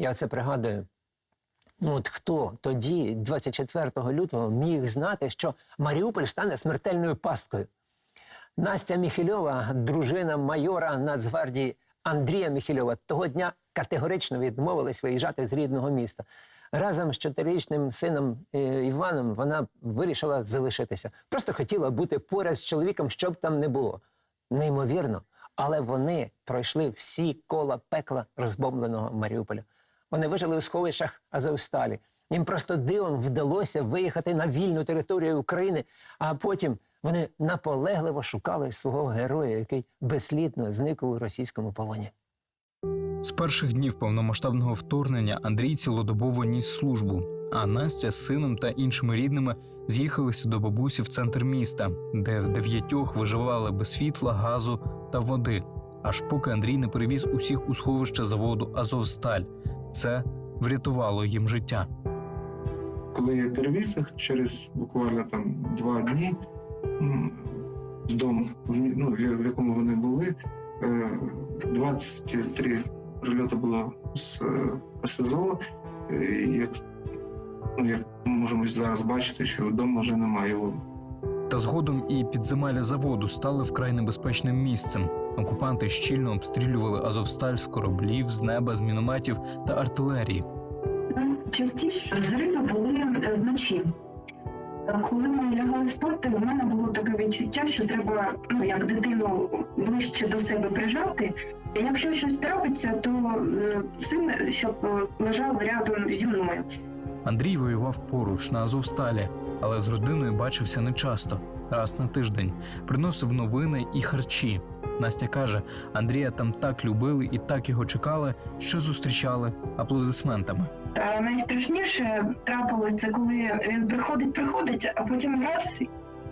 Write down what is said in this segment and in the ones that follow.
Я це пригадую. Ну от хто тоді, 24 лютого, міг знати, що Маріуполь стане смертельною пасткою? Настя Міхільова, дружина майора Нацгвардії Андрія Міхільова, того дня категорично відмовилась виїжджати з рідного міста. Разом з чотирирічним сином е, Іваном вона вирішила залишитися. Просто хотіла бути поряд з чоловіком, щоб там не було. Неймовірно, але вони пройшли всі кола пекла розбомбленого Маріуполя. Вони вижили у сховищах Азовсталі. Їм просто дивом вдалося виїхати на вільну територію України, а потім вони наполегливо шукали свого героя, який безслідно зник у російському полоні. З перших днів повномасштабного вторгнення Андрій цілодобово ніс службу, а Настя з сином та іншими рідними з'їхалися до бабусі в центр міста, де в дев'ятьох виживали без світла, газу та води. Аж поки Андрій не перевіз усіх у сховище заводу Азовсталь. Це врятувало їм життя. коли я перевіз їх через буквально там два дні з дому, ну, в якому вони були, е, 23 прильоти було з е. Е, і Як, ну, як можемо зараз бачити, що вдома вже немає. Та згодом і підземелля заводу стали вкрай небезпечним місцем. Окупанти щільно обстрілювали Азовсталь з кораблів, з неба, з мінометів та артилерії. Частіше зриви були е, вночі. Е, Коли ми лягали спати, у мене було таке відчуття, що треба ну, як дитину ближче до себе прижати. Якщо щось трапиться, то син, щоб е, лежав рядом зі мною. Андрій воював поруч на Азовсталі, але з родиною бачився нечасто, раз на тиждень, приносив новини і харчі. Настя каже, Андрія там так любили і так його чекали, що зустрічали аплодисментами. Та найстрашніше трапилось це, коли він приходить, приходить, а потім раз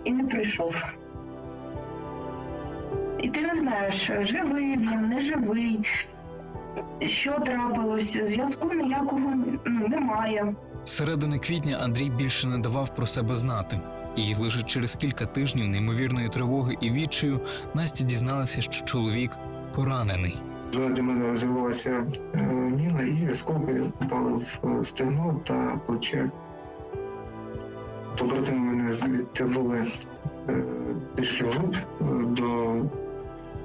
і не прийшов. І ти не знаєш, живий він, не живий, що трапилось, зв'язку ніякого ну, немає. Середини квітня Андрій більше не давав про себе знати. І лише через кілька тижнів неймовірної тривоги і відчаю Настя дізналася, що чоловік поранений. Ззаді мене розвивалася е, міна, і осколки попали в е, стегно та плече. Побратими мене відтягнули трішки е, до,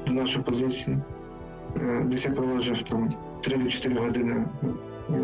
до нашої позиції. Десь я пролежав там 3-4 години у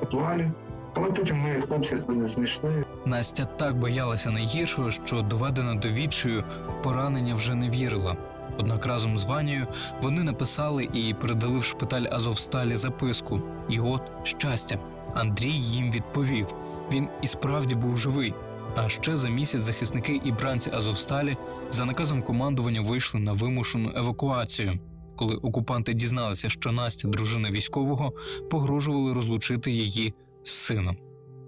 підвалі. Але потім ми хлопці мене знайшли. Настя так боялася найгіршого, що доведена до відчаю в поранення вже не вірила. Однак разом з Ванією вони написали і передали в шпиталь Азовсталі записку. І от щастя, Андрій їм відповів: він і справді був живий. А ще за місяць захисники і бранці Азовсталі за наказом командування вийшли на вимушену евакуацію. Коли окупанти дізналися, що Настя, дружина військового, погрожували розлучити її з сином.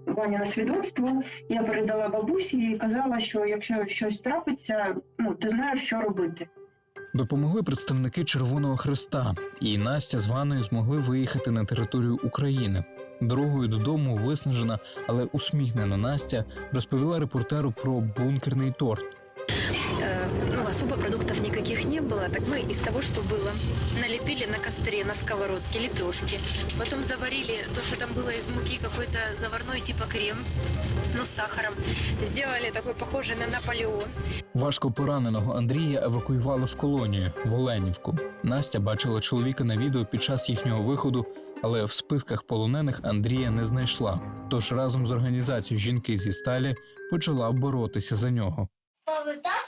Ваня на свідоцтво я передала бабусі і казала, що якщо щось трапиться, ну ти знаєш, що робити. Допомогли представники Червоного Христа, і Настя з Ваною змогли виїхати на територію України. Дорогою додому виснажена, але усміхнена Настя розповіла репортеру про бункерний торт Э, ну, особо продуктов никаких не было, так мы из того, что было, налепили на костре, на сковородке лепешки. Потом заварили то, что там было из муки, какой-то заварной типа крем, ну, с сахаром. Сделали такой похожий на Наполеон. Важко пораненого Андрія евакуювали в колонію в Оленівку. Настя бачила чоловіка на відео під час їхнього виходу, але в списках полонених Андрія не знайшла. Тож разом з організацією жінки зі сталі почала боротися за нього. повертався так додому.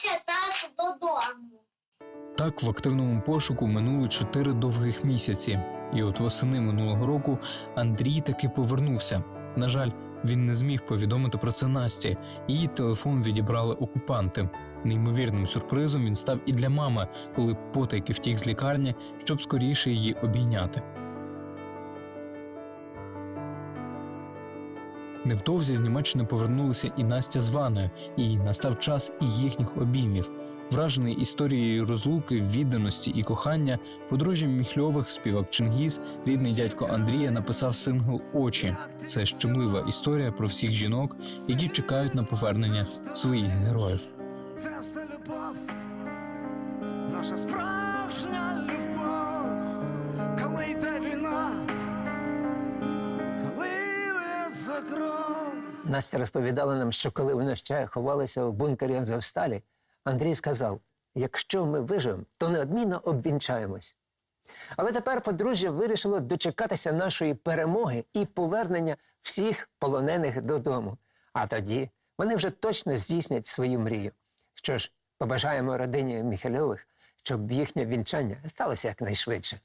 так, в активному пошуку минули чотири довгих місяці, і от восени минулого року Андрій таки повернувся. На жаль, він не зміг повідомити про це Насті. Її телефон відібрали окупанти. Неймовірним сюрпризом він став і для мами, коли потайки втік з лікарні, щоб скоріше її обійняти. Невдовзі з Німеччини повернулися і Настя з Ваною, і настав час і їхніх обіймів. Вражений історією розлуки, відданості і кохання, подружжям Міхльових співак Чингіз, рідний дядько Андрія написав сингл Очі. Це щемлива історія про всіх жінок, які чекають на повернення своїх героїв. Це все любов, наша справжня любов, коли йде війна, коли кров. Настя розповідала нам, що коли вони ще ховалися в бункері Азовсталі, Андрій сказав: якщо ми виживемо, то неодмінно обвінчаємось. Але тепер подружжя вирішило дочекатися нашої перемоги і повернення всіх полонених додому. А тоді вони вже точно здійснять свою мрію. Що ж, побажаємо родині Міхельових, щоб їхнє вінчання сталося якнайшвидше.